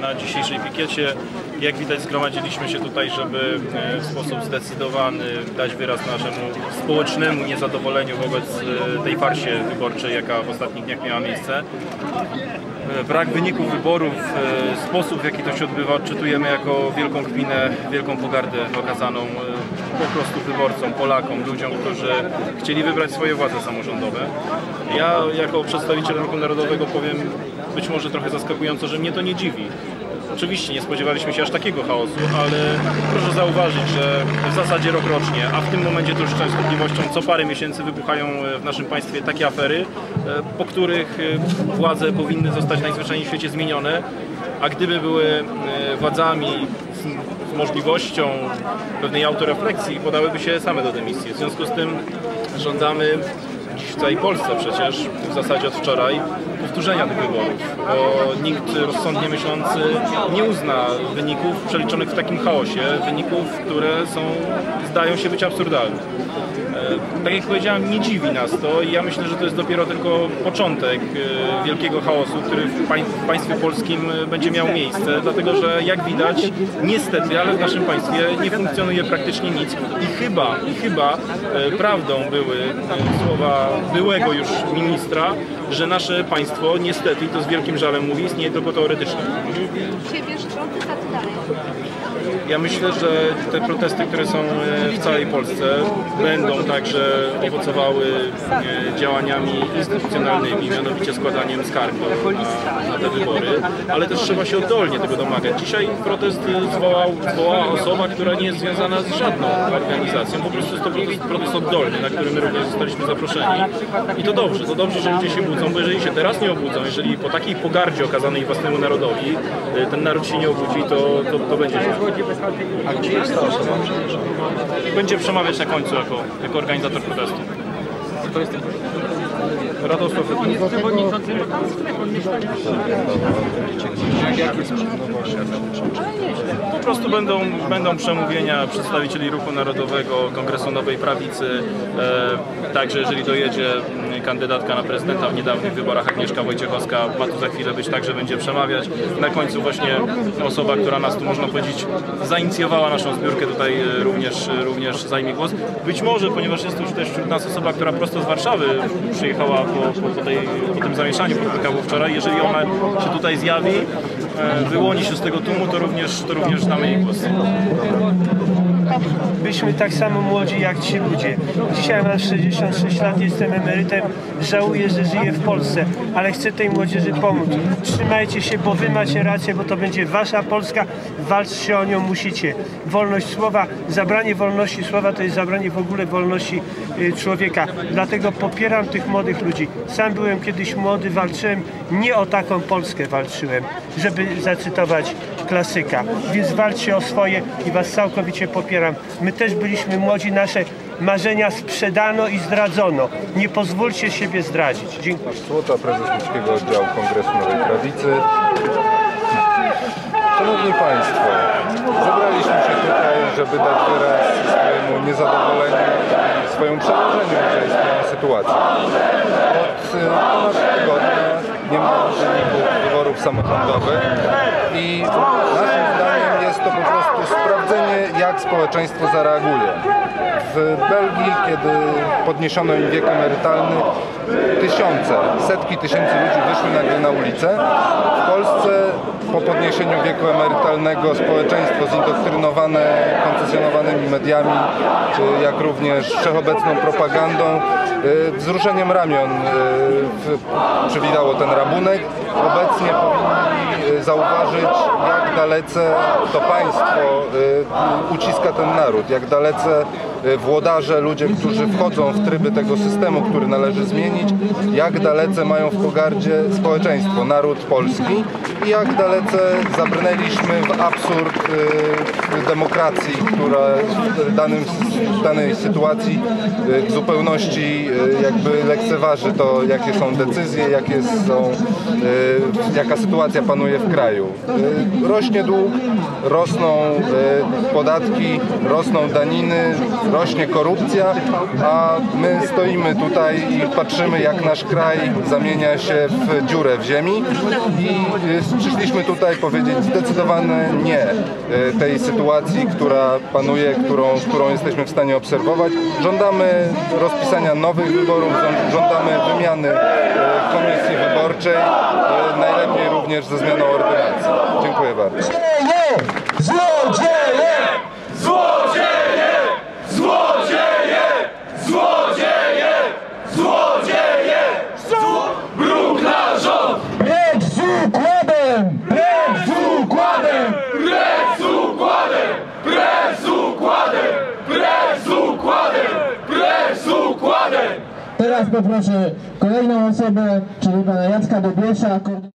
Na dzisiejszej pikiecie, jak widać, zgromadziliśmy się tutaj, żeby e, w sposób zdecydowany dać wyraz naszemu społecznemu niezadowoleniu wobec e, tej farsie wyborczej, jaka w ostatnich dniach miała miejsce. E, Brak wyników wyborów, sposób w jaki to się odbywa, odczytujemy jako wielką kpinę, wielką pogardę okazaną po prostu wyborcom, Polakom, ludziom, którzy chcieli wybrać swoje władze samorządowe. Ja jako przedstawiciel Ruchu Narodowego powiem być może trochę zaskakująco, że mnie to nie dziwi. Oczywiście nie spodziewaliśmy się aż takiego chaosu, ale proszę zauważyć, że w zasadzie rok rocznie, a w tym momencie to już częstotliwością co parę miesięcy wybuchają e, w naszym państwie takie afery, e, po których e, władze powinny zostać najzwyczajniej w świecie zmienione, a gdyby były władzami z możliwością pewnej autorefleksji, podałyby się same do dymisji. W związku z tym żądamy w całej Polsce przecież, w zasadzie od wczoraj, powtórzenia tych wyborów, bo nikt rozsądnie myślący nie uzna wyników przeliczonych w takim chaosie, wyników, które są, zdają się być absurdalne. E, Tak jak powiedziałem, nie dziwi nas to i ja myślę, że to jest dopiero tylko początek e, wielkiego chaosu, który w pań- w państwie polskim e, będzie miał miejsce, dlatego że jak widać, niestety, ale w naszym państwie nie funkcjonuje praktycznie nic i chyba, i chyba prawdą były słowa byłego już ministra, że nasze państwo niestety, i to z wielkim żalem mówi, istnieje tylko teoretycznie. A ty dalej. Ja myślę, że te protesty, które są e, w całej Polsce będą także owocowały e, działaniami instytucjonalnymi, mianowicie składaniem skarg na, na te wybory, ale też trzeba się oddolnie tego domagać. Dzisiaj protest e, zwołał, zwołała osoba, która nie jest związana z żadną organizacją, po prostu jest to protest, protest oddolny, na który my również zostaliśmy zaproszeni i to dobrze, to dobrze, że ludzie się budzą, bo jeżeli się teraz nie obudzą, jeżeli po takiej pogardzie okazanej własnemu narodowi ten naród się nie obudzi, to, to, to będzie źle. A gdzie jest ta osoba? Będzie przemawiać na końcu jako, jako organizator protestu. To jest Radosław Jakie są możliwości? Po prostu będą, będą przemówienia przedstawicieli Ruchu Narodowego, Kongresu Nowej Prawicy. E, także jeżeli dojedzie mm, kandydatka na prezydenta w niedawnych wyborach Agnieszka Wojciechowska, ma tu za chwilę być tak, że będzie przemawiać. Na końcu właśnie osoba, która nas tu można powiedzieć zainicjowała naszą zbiórkę tutaj e, również, również zajmie głos. Być może, ponieważ jest tu już też wśród nas osoba, która prosto z Warszawy przyjechała po, po, tej, po tym zamieszaniu, po PKW wczoraj. Jeżeli ona się tutaj zjawi, e, wyłoni się z tego tłumu, to również, to również damy jej głos. Byliśmy tak samo młodzi jak ci ludzie. Dzisiaj mam 66 lat, jestem emerytem, żałuję, że żyję w Polsce, ale chcę tej młodzieży pomóc. Trzymajcie się, bo wy macie rację, bo to będzie wasza Polska, walczcie o nią musicie. Wolność słowa, zabranie wolności słowa to jest zabranie w ogóle wolności y, człowieka. Dlatego popieram tych młodych ludzi. Sam byłem kiedyś młody, walczyłem, nie o taką Polskę walczyłem, żeby zacytować klasyka. Więc walczcie o swoje i was całkowicie popieram. My też byliśmy młodzi, nasze marzenia sprzedano i zdradzono. Nie pozwólcie siebie zdradzić. Dziękuję. Złota, prezes Łódzkiego Oddziału Kongresu Nowej Prawicy. Szanowni Państwo, zebraliśmy się tutaj, żeby dać wyraz swojemu niezadowoleniu swojemu przerażeniu zaistniałą sytuacją. Od ponad tygodnia nie ma wyników wyborów samorządowych i naszym zdaniem jest to po prostu sprawdzenie, jak społeczeństwo zareaguje. W Belgii, kiedy podniesiono im wiek emerytalny, tysiące, setki tysięcy ludzi wyszły nagle na ulicę. W Polsce po podniesieniu wieku emerytalnego społeczeństwo zindoktrynowane koncesjonowanymi mediami, jak również wszechobecną propagandą, y, wzruszeniem ramion y, przywitało ten rabunek. Obecnie powinni y, zauważyć, jak dalece to państwo uciska ten naród, jak dalece włodarze, ludzie, którzy wchodzą w tryby tego systemu, który należy zmienić, jak dalece mają w pogardzie społeczeństwo, naród polski i jak dalece zabrnęliśmy w absurd y, demokracji, która w danym, w danej sytuacji y, w zupełności jakby lekceważy to, jakie są decyzje, jakie są, jaka sytuacja panuje w kraju. Rośnie dług, rosną podatki, rosną daniny, rośnie korupcja, a my stoimy tutaj i patrzymy jak nasz kraj zamienia się w dziurę w ziemi i y, przyszliśmy tutaj powiedzieć zdecydowane nie y, tej sytuacji, która panuje, którą, którą jesteśmy w stanie obserwować. Żądamy rozpisania nowych wyborów, żą- żądamy wymiany y, komisji wyborczej, najlepiej również ze zmianą ordynacji. Dziękuję bardzo. Precz Teraz poproszę kolejną osobę, czyli pana Jacka Dobiesza.